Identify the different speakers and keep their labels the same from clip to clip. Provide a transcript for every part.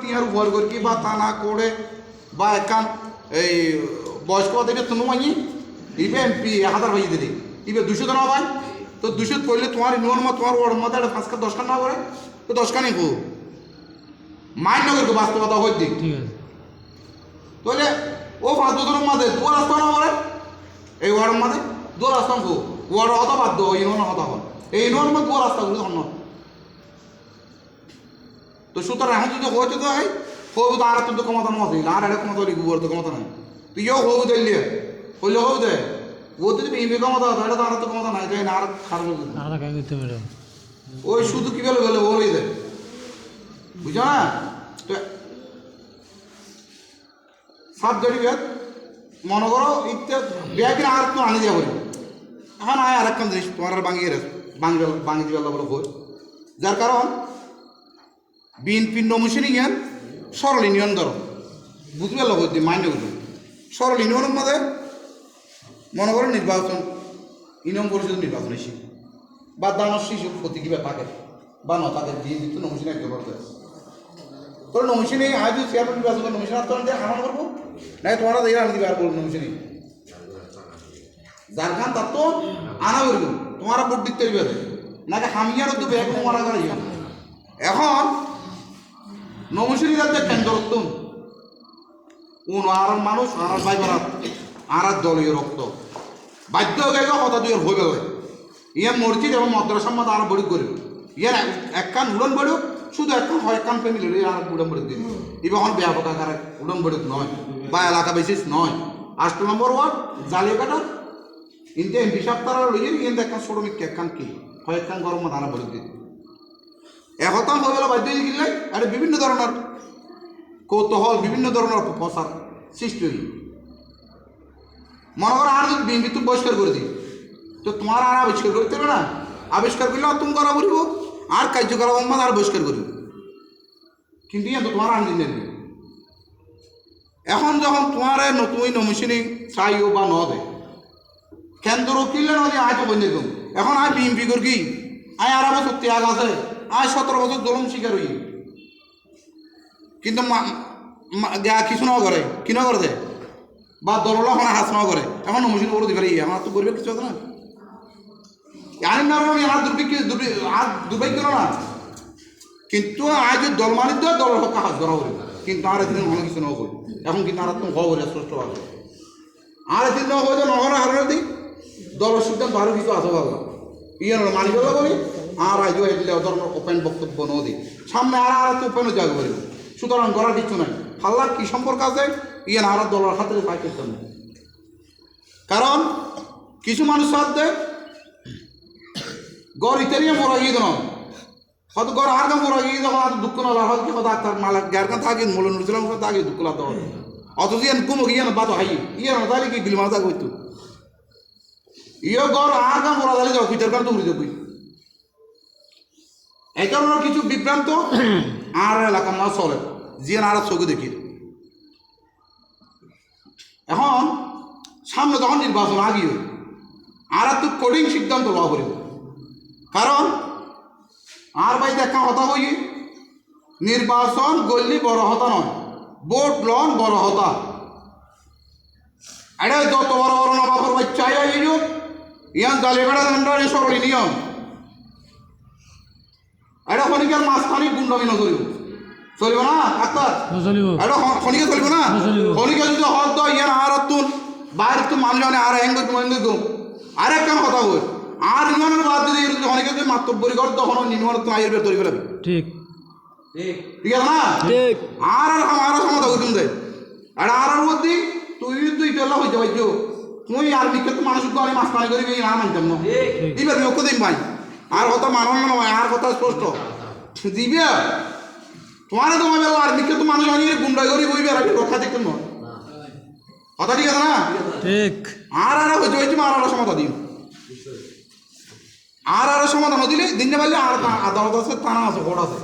Speaker 1: টিয়ার উপর করি কি বা তা না করে বা একান এই বয়স্ক দেবে তুমি মানি ইবে এমপি হাজার ভাই দিদি ইবে দুশো জন ভাই। তো দুশো করলে তোমার ইনুয়ার মত তোমার ওর মতো একটা পাঁচটা দশখান না করে তো দশখানি কো। মাইন্ড নগর বাস্তবতা হই দিক।
Speaker 2: ঠিক আছে।
Speaker 1: তাহলে ও পাঁচ বছরের মাঝে দু রাস্তা না করে এই ওয়ার্ডের মাঝে দু রাস্তা কো। ওয়ার্ড হতা বাধ্য ইউনিয়ন হতা হন এই ইউনিয়নের মধ্যে দু রাস্তাগুলো হন তো সুতরাং এখন যদি হয়েছে তো এই হবু তো আর তো ক্ষমতা নয় আর একটা ক্ষমতা লিখব ওর তো ক্ষমতা নাই। তুই ইয়েও হবু দিল্লি হইলে হবু দে ও যদি বিএমপি ক্ষমতা হতো এটা তো আর তো ক্ষমতা নাই তাই না? আর খারাপ ওই শুধু কি বলে বলে ওরই দেয়। বুঝছ না? তো সাবজেক্ট বিয়াত মনে করো ইত্যা বিয়া আর তো আনি দিয়া বলি এখন আয় আর একটা জিনিস তোমার বাঙিয়ে বাঙি বাঙি দিবে বলে যার কারণ বিএনপি নমুসিনি জ্ঞান, সরল ইউনিয়ন ধরো। বুঝবে লোক মাইন্ড বুঝবে। সরল ইউনিয়নের মধ্যে মনে করো নির্বাচন, ইউনিয়ন পরিষদ নির্বাচন এসে বা দানব শিশু ক্ষতি কিবা থাকে, বা ন তাদের দিয়ে দিত নমুসিনে একজন করতে তোর নমুসিনে, আজ চেয়ারম্যান নির্বাচন করে নমুসিনে তোর দিয়ে হারান করব? নাই তোমরা দিয়ে আমি দিবে আর বলব নমুসিনে? যার খান তার তো আনা করব তোমার ভোট দিতে হইবে। নাকি হামিয়ারও তো ব্যাগ মারা করে এখন নমুসিনি রাজ্যে কেন্দ্র উত্তম। কোন আর মানুষ, আর ভাই বারাত আর দলীয় রক্ত। বাধ্য হয়ে গেল কথা দুই হয়ে গেল ইয়ান মসজিদ এবং মাদ্রাসার মধ্যে আরও বড়ি করবে ইয়ান এক কান উড়ন বড়ুক শুধু এক কান হয় কান ফ্যামিলি আর উড়ন বড়ি দিন এবার ব্যাপক আকারে উড়ন বড়ুক নয়, বা এলাকা বিশেষ নয়। আষ্ট নম্বর ওয়ার্ড জালিয়াকাটা ইনতে এমপি সাহেব তারা লইয়ে ইন এক কান ছোট এক কান কি হয়, এক কান গরম আরও বড়ি দিন একতা হয়ে গেল বাধ্য হয়ে গেলে আর বিভিন্ন ধরনের কৌতূহল, বিভিন্ন ধরনের প্রসার সৃষ্টি হই মনে করো, আর যদি বিএনপি তুমি বহিষ্কার করে দিই, তো তোমার আর আবিষ্কার করতে হবে না। আবিষ্কার করলে তুমি করা বলিব আর কার্যকলাপ মানে আর বহিষ্কার করিব। কিন্তু ইয়ে তো তোমার আনদিন নেবে এখন যখন তোমার নতুন নমিশনি চাইও বা ন দে কেন্দ্র কিনলে নদী আয় তো বন্ধ এখন আয় বিএমপি কর আয় আর বছর ত্যাগ আছে আয় সতেরো বছর জলম শিকার হই কিন্তু কিছু ন করে? কি ন করে বা দললা হনা হাস ন করে। এখন নমিশন করে দিবে আমার তো করবে কিছু না? আইন না মানে আর দুর্ভিক্ষ আর দুর্ভাগ্য না? কিন্তু আজ দল মানিত দল হকা হাস ধরা হবে কিন্তু আর এদিন অনেক কিছু ন করি। এখন কিন্তু আর তুমি হওয়া স্পষ্ট আছে আর এদিন ন হয়ে নহর হারানোর দিক, দলের সিদ্ধান্ত আরও কিছু আছে বাবা ইয়ে মানি বলি আর আজ এগুলো ধরনের ওপেন বক্তব্য ন দিই সামনে আর আর তো ওপেনও বলি। সুতরাং করার কিছু নাই। হাল্লার কি সম্পর্ক আছে? ইয়ে আর দলের হাতে পাই করতে না কারণ কিছু মানুষ সাথ গড় ইতারিয়ে মরা গিয়ে দিন হয়তো গড় আর কাম মরা গিয়ে যখন দুঃখ না হয় কি কথা তার মালা গ্যার কান থাকে মূল নুরছিলাম দুঃখ লাগতে হবে অথচ ইয়ান কুমো ইয়ান বাতো হাই। ইয়ান তাহলে কি গিলি মারা থাকবে তো ইয়ে গড় আর কাম মরা দাঁড়িয়ে যাও পিতার কান তো উড়ে যাবি। এই কারণে কিছু বিভ্রান্ত আর এলাকা না চলে জিয়ান আর চোখে দেখি। এখন সামনে যখন নির্বাচন আগিয়ে আর তো কঠিন সিদ্ধান্ত লওয়া করিব কারণ আর ভাই দেখা হতা হই নির্বাচন গল্লি বড় হতা নয় ভোট লন বড় হতা। আরে যত বড় বড় নবাবর বাচ্চা আই ইয়ান জালিয়াকাটা দণ্ডারি সরলি নিয়ম। এটা খনিকার মাঝখানি গুন্ডামি নচলিব চলিব না ডাক্তার?
Speaker 2: চলিব
Speaker 1: এটা খনিকে চলিব না। খনিকে যদি হত দয় ইয়ান আর তুন বাইরে তো মানুষ মানে আর হ্যাং করতো আর একটা কথা বল আর নির্মাণের বাদ যদি যদি খনিকে যদি মাতব্বরি কর তখন নির্মাণ তো আয়ের বের তৈরি করে
Speaker 2: ঠিক।
Speaker 1: ঠিক। আছে না?
Speaker 2: ঠিক।
Speaker 1: আর আর আর সমাধান করতুম দেয় আর আর আর মধ্যে তুই তুই তেলা হইতে পারছ তুই আর বিখ্যাত তো মানুষ আমি মাছ পানি করি না? মানতাম না এবার লক্ষ্য দিন ভাই। আর কথা মানল না আর কথা স্পষ্ট। দিবে? তোমার তো ভাবে আর দিকে তো মানুষ আমি গুন্ডা করি বইবে আর রক্ষা দেখতাম না কথা ঠিক আছে না?
Speaker 2: ঠিক।
Speaker 1: আর আর হইতে হইতে আর আর সমাধান দিন আর আর সমাধান দিলে দিন পারলে আর আদালত আছে থানা আছে কোর্ট আছে।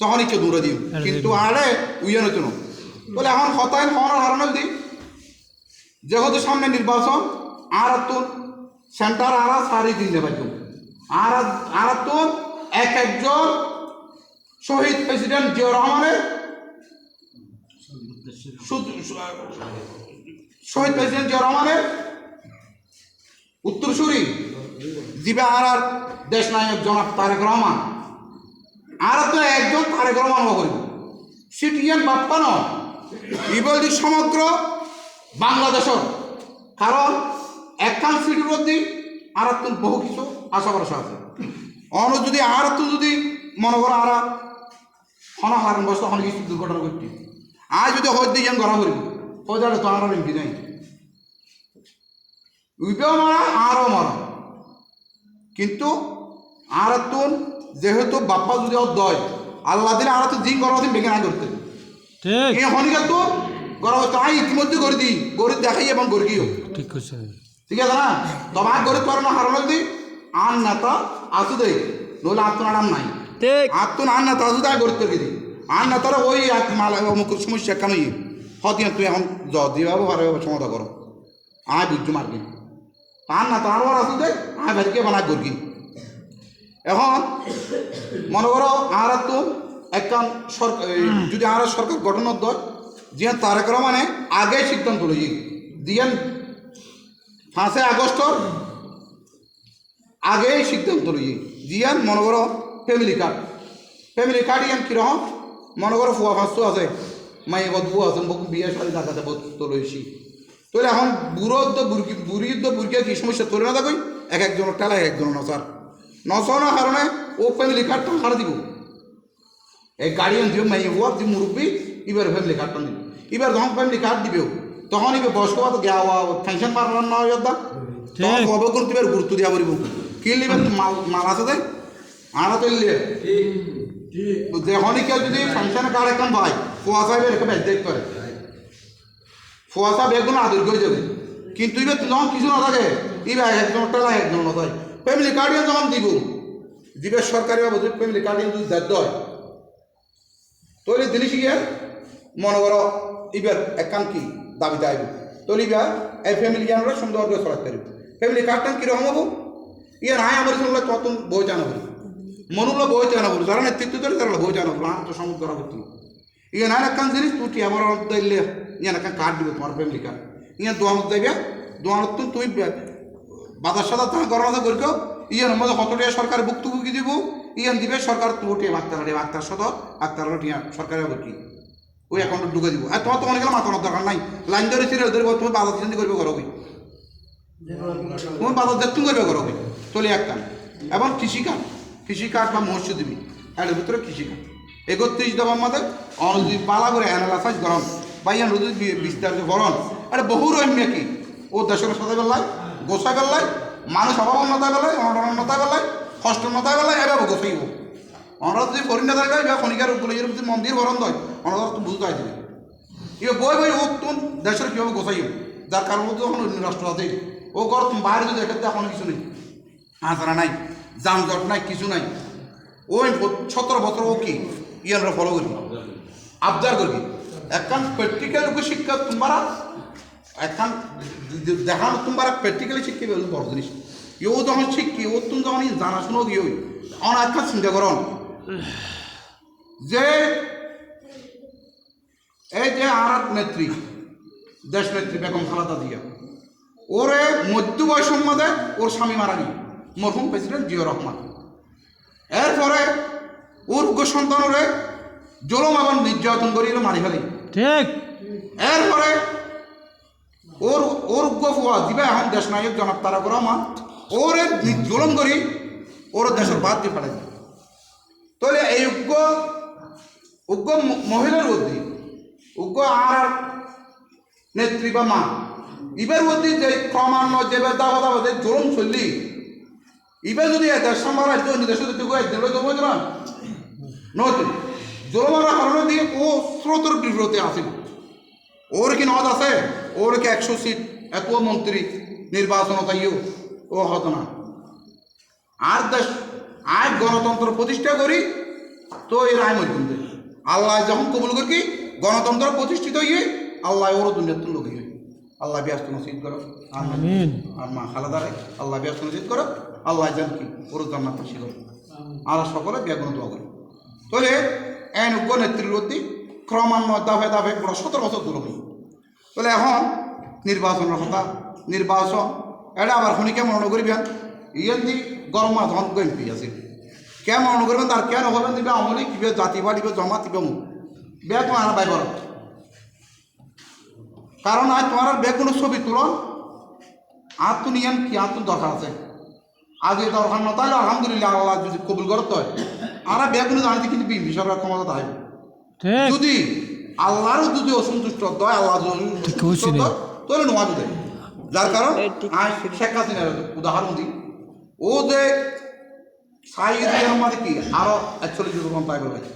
Speaker 1: তখন ইচ্ছে দূরে দিন কিন্তু আরে উইয়ান হইতো না। বলে এখন হতায় হওয়ার হারানো দিই যেহেতু সামনে নির্বাচন আর তো সেন্টার আর সারি দিন নেবার আর আর তো এক একজন শহীদ প্রেসিডেন্ট জিয়া রহমানের শহীদ প্রেসিডেন্ট জিয়া রহমানের উত্তরসূরি দিবে আর আর দেশ নায়ক জনাব তারেক রহমান। আর তো একজন তারেক রহমান করিব সিটিএন বাপ্পা ন ইবলদি সমগ্র বাংলাদেশর। কারণ একখান সিটির মধ্যে আর তুন বহু কিছু আশা ভরসা আছে অন যদি আর তুন যদি মনে করো আর হন হারণ বস্তু হন কিছু দুর্ঘটনা ঘটছি আর যদি হয়তো যেন গড়া করিব। হয়তো তো আর এমপি নাই উইবেও মারা আরও মারা। কিন্তু আর তুন যেহেতু বাপ্পা যদি দয় আল্লাহ দিলে আর তো দিন গড়া দিন বেগে না করতে।
Speaker 2: ঠিক।
Speaker 1: এই হনিকা তো গড়া তাই ইতিমধ্যে করে দিই। গড়ি দেখাই এবং গড়ি গিয়েও
Speaker 2: ঠিক আছে
Speaker 1: ঠিক আছে না? তোর না হারানো দি আন নেতা আসু দে। নইলে আত্মন আরাম নাই।
Speaker 2: ঠিক।
Speaker 1: আত্মন আন নেতা আসু দেয় তোর দি আন নেতারা ওই এক মালা অমুক সমস্যা কেন ইয়ে হতিয়া তুই এখন জ দিবাবো আর সমাধা করো। আয় বুঝছ মার্কিন আন না তো তার আসু দে আয় ভাইকে বানায় গড়ি এখন মনে করো আর তো একটা সরকার যদি আর সরকার গঠনের দল যে তারেক রহমানে আগে সিদ্ধান্ত লই দিয়েন পাঁচই আগস্টর আগেই সিদ্ধান্ত লই দিয়ান মনে করো ফ্যামিলি কার্ড। ফ্যামিলি কার্ড ইয়ান কীরকম মনে করো ফুয়া ফাঁসু আছে। মাইয়ে বদ বুয়া আছে বকু বিয়ে শাড়ি দেখাতে বদ তো লইছি তাহলে এখন বুড়ো তো বুড়কি বুড়ি তো বুড়কে কি সমস্যা তোলে না দেখই এক একজনের টেলা এক একজনের নসার নসানোর কারণে ও ফ্যামিলি কার্ডটা হারা দিব। এই গার্ডিয়ান দিব মাইয়ে বুয়া যে মুরব্বী এবার ফ্যামিলি কার্ডটা দিব। এবার যখন ফ্যামিলি কার্ড দিবেও তখন এবার বয়স্ক তো গিয়া ফ্যাংশন মারার না হয় দা তখন। কবে করতে এবার গুরুত্ব দিয়া পারিব কি লিবে? মাল মাল আছে দেয় আনা তো লিয়ে? কেউ যদি ফাংশন কার্ড এখন পায় ফুয়াশা এবার একটা ব্যাগ দেখ করে। ফুয়াশা ব্যাগগুলো আদর করে যাবে। কিন্তু এবার যখন কিছু না থাকে। এবার একজন টেলা একজন না থাকে ফ্যামিলি কার্ডিয়ান যখন দিব দিবে সরকারি বাবদ ফ্যামিলি কার্ডিয়ান যদি দেয় দেয়। তৈরি জিনিস গিয়ে মনে করো এবার একান কি দাবি দাইব তৈরি এবার এই ফ্যামিলি জ্ঞানরা সুন্দর করে চলাতে পারব ফ্যামিলি কার্ডটা কীরকম হব ইয়ে নাই আমার সঙ্গে তত বই জানাব মনুলো বই জানাব যারা নেতৃত্ব ধরে তারা বই জানাব না তো সমুদ্র করা করতে ইয়ে নাই একান জিনিস তুই আমার দিলে ইয়ে একান কার্ড দিব তোমার ফ্যামিলি কার্ড ইয়ে দোয়ানত দেবে দোয়ানত তো তুমি বাজার সাদা তাহা গণনা করিও ইয়ে মধ্যে কত টাকা সরকার ভুক্তভোগী দিব ইয়ান দিবে সরকার তো টিয়া আক্তার আক্তার সদ আক্তার টিয়া সরকারের কি ওই অ্যাকাউন্টে ঢুকে দিব। আর তোমার তো অনেক মাথানোর দরকার নাই। লাইন ধরে ছিল ধরে তুমি বাজার চিন্তা করবে করো তুমি বাজার দেখতুন করবে করো চলে একটা এবং কৃষিকাজ কৃষিকাজ বা দিবি এর ভিতরে কৃষিকাজ একত্রিশ দেওয়ার মধ্যে অনুযায়ী পালা করে অ্যানালাসাইজ গরম। বা ইয়ান যদি বিস্তারিত গরম আরে বহু রহিম কি? ও দেশের সাথে বেলায় গোসা বেলায়, মানুষ অভাব নতায় বেলায়, অনটন নতায় বেলায়, কষ্ট নতায় বেলায় এবার গোসাইব আমরা যদি করি না থাকে বা খনিকার উপলজের যদি মন্দির বরণ হয় আমরা তো বুঝতে হয় এবার বই বই ও তুন, দেশের কীভাবে গোসাইব যার কারণ তো এখন অন্য রাষ্ট্র আছে। ও ঘর তুমি বাইরে যদি এক্ষেত্রে এখন কিছু নেই। হাজারা নাই যানজট নাই, কিছু নাই। ওই সতেরো বছর ও কি? ইয়ানরা ফলো করি আবদার করি একখান প্র্যাকটিক্যাল শিক্ষা তোমরা একখান দেখানো তোমরা প্র্যাকটিক্যালি শিক্ষা বড় জিনিস। ইও যখন শিখি ও তুমি যখন জানাশুনো গিয়ে অন একখান চিন্তা করন যে এই যে আর নেত্রী দেশ নেত্রী বেগম খালাদা দিয়া ওরে মধ্য বয়সের মধ্যে ওর স্বামী মারা গেল মরহুম প্রেসিডেন্ট জিয়া রহমান। এরপরে ওর উগ্র সন্তানরে জলম এবং নির্যাতন করিয়ে মারি ফেলে।
Speaker 2: ঠিক।
Speaker 1: এরপরে ওর ওর উগ্র ফুয়া দিবে এখন দেশ নায়ক জনাব তারা রহমান ওরে নি- জুলুম করি ওর দেশের বাদ দিয়ে ফেলে তাহলে এই উগ্র উগ্র মহিলার বুদ্ধি, উগ্র আর নেত্রী বা মা, ইবের বুদ্ধি যে ক্রমান্বয়ে যে দাবা জুলুম চললি ইবে যদি দেশ অন্য যদি একদিন দেবো না? নতুন জুলুমার কারণে দিয়ে ও স্রোতর বিব্রতে আসিল ওর কি নদ আছে? ওর কি একশো সিট? এত মন্ত্রী নির্বাচন তাইও ও হতো না। আর দেশ আয় গণতন্ত্র প্রতিষ্ঠা করি তো এর আয় মরি কিন্তু আল্লাহ যখন কবুল করি কি? গণতন্ত্র প্রতিষ্ঠিত হইয়ে আল্লাহ ওর দুনিয়ার তুল লোক আল্লাহ ব্যস্ত নসিদ করো। আর মা খালাদারে আল্লাহ ব্যস্ত নসিদ করো। আল্লাহ জান কি? ওর জান্নাত করো আল্লাহ সকলে ব্যাগুণ দোয়া করি। তাহলে এন উগ্র নেত্রীর প্রতি ক্রমান্বয়ে দাফে দাফে বড় সতেরো বছর দূর হই তাহলে এখন নির্বাচনের কথা নির্বাচন এটা আবার শুনি কেমন মনে করিবেন ইয়েন দি গরম হন এমপি আছে কেমন মনে করবেন তার কেন হবেন দিবে আমলি কিবে জাতি বাড়িবে জমা দিবে মুখ বে তোমার বাই বড় কারণ আজ তোমার আর বেগুনো ছবি তুলন আর তো নিয়েন কি আর তো দরকার আছে। আজ এই দরকার না তাহলে আলহামদুলিল্লাহ আল্লাহ যদি কবুল করতে। হয় আর বেগুনো জানিতে কিন্তু বিএনপি সরকার ক্ষমতা
Speaker 2: ঠিক।
Speaker 1: যদি আল্লাহরও যদি অসন্তুষ্ট হয় আল্লাহ যদি অসন্তুষ্ট হয়, তাহলে নোয়া যদি যার কারণ আজ শেখ হাসিনার উদাহরণ দিই। ও যে সাইদ মাঝে কি? আরও একচল্লিশ রকম পাইবে পাইছে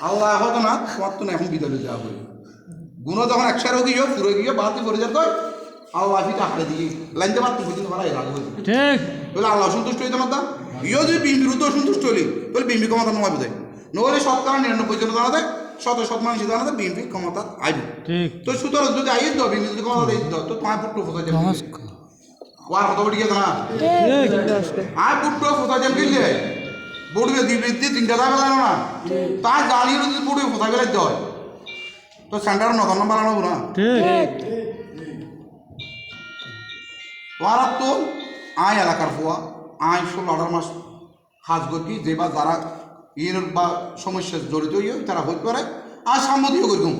Speaker 1: আল্লাহ হতো না তোমার তো এখন বিদ্যালয়ে যাওয়া বলে গুণ যখন একসাথে গিয়ে পুরো গিয়ে বাতি করে যেত আল্লাহ ফিটা হারে দিয়ে লাইনতে পারতো কিন্তু হয়েছে
Speaker 2: ঠিক।
Speaker 1: তাহলে আল্লাহ সন্তুষ্ট হইতে না ইও যদি বিএনপির উত্তর সন্তুষ্ট হলি তাহলে বিএনপি ক্ষমতা নয় বোধ নহলে শতকরা নিরানব্বই জন জানাতে শত শত মানুষ জানাতে বিএনপি ক্ষমতা আইবে। তো সুতরাং যদি আইয়ে দাও বিএনপি যদি ক্ষমতা দিত তো তোমার ফোতা যাবে ওয়ার কত বড় গিয়ে না। কিনলে বড়বে দিবে তিনটা দাগ লাগল না। তার জ্বালিয়ে যদি বড়বে ফোতা গেলে দেয় তো সেন্টার নতুন নম্বর আনব না।
Speaker 2: ঠিক।
Speaker 1: ওরা তো আয় এলাকার হওয়া আয় ষোলো আঠারো মাস করি যে বা যারা ইয়ের বা সমস্যার জড়িত হইয়ে তারা হইতে পারে। আর সম্মতিও করুন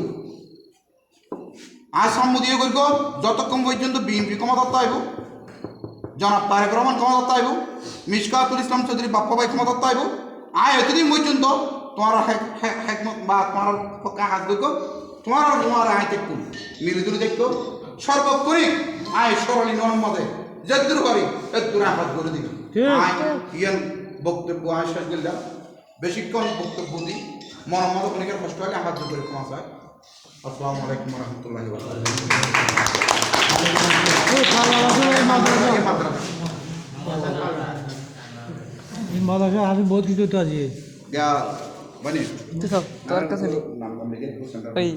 Speaker 1: আর সম্মতিও করব যতক্ষণ পর্যন্ত বিএনপি ক্ষমতা আইব জনাব তারেক রহমান ক্ষমতা আইব মিসকাতুল ইসলাম চৌধুরী বাপ্পা ভাই ক্ষমতা আইব আয় এতদিন পর্যন্ত তোমার হেকমত বা তোমার পক্ষে হাত দেখব তোমার তোমার আয় দেখব মিলে জুলে দেখব সর্বক্ষণিক আয় সরলি নরম মতে যেদূর পারি এদূর হাত করে দিবি। আয় ইয়ান বক্তব্য আয় শেষ গেল বেশিক্ষণ বক্তব্য দিই। মনের মতো অনেকের কষ্ট হলে হাত করে ক্ষমা চায়। আসসালামু আলাইকুম রহমতুল্লাহ
Speaker 2: এই মাদ্রাসা আমি বহুত কিছু তো আছি
Speaker 1: Ya, bueno.
Speaker 3: তোর কাছে নেই
Speaker 1: নাম নাম লিখে
Speaker 3: ওই